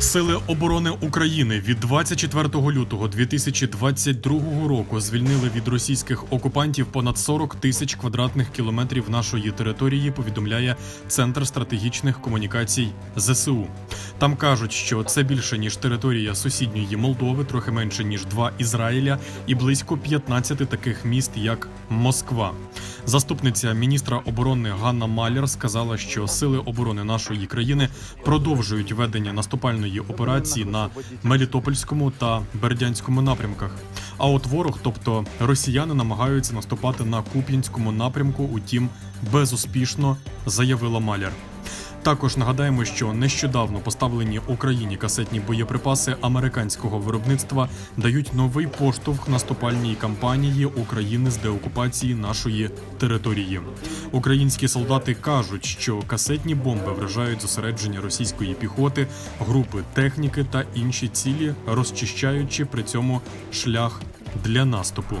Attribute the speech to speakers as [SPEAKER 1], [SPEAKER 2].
[SPEAKER 1] Сили оборони України від 24 лютого 2022 року звільнили від російських окупантів понад 40 тисяч квадратних кілометрів нашої території. Повідомляє Центр стратегічних комунікацій ЗСУ. Там кажуть, що це більше ніж територія сусідньої Молдови, трохи менше ніж два Ізраїля, і близько 15 таких міст, як Москва. Заступниця міністра оборони Ганна Маляр сказала, що сили оборони нашої країни продовжують ведення наступальної операції на Мелітопольському та Бердянському напрямках. А от ворог, тобто росіяни, намагаються наступати на Куп'янському напрямку, утім безуспішно, заявила Маляр. Також нагадаємо, що нещодавно поставлені Україні касетні боєприпаси американського виробництва дають новий поштовх наступальній кампанії України з деокупації нашої території. Українські солдати кажуть, що касетні бомби вражають зосередження російської піхоти, групи техніки та інші цілі, розчищаючи при цьому шлях для наступу.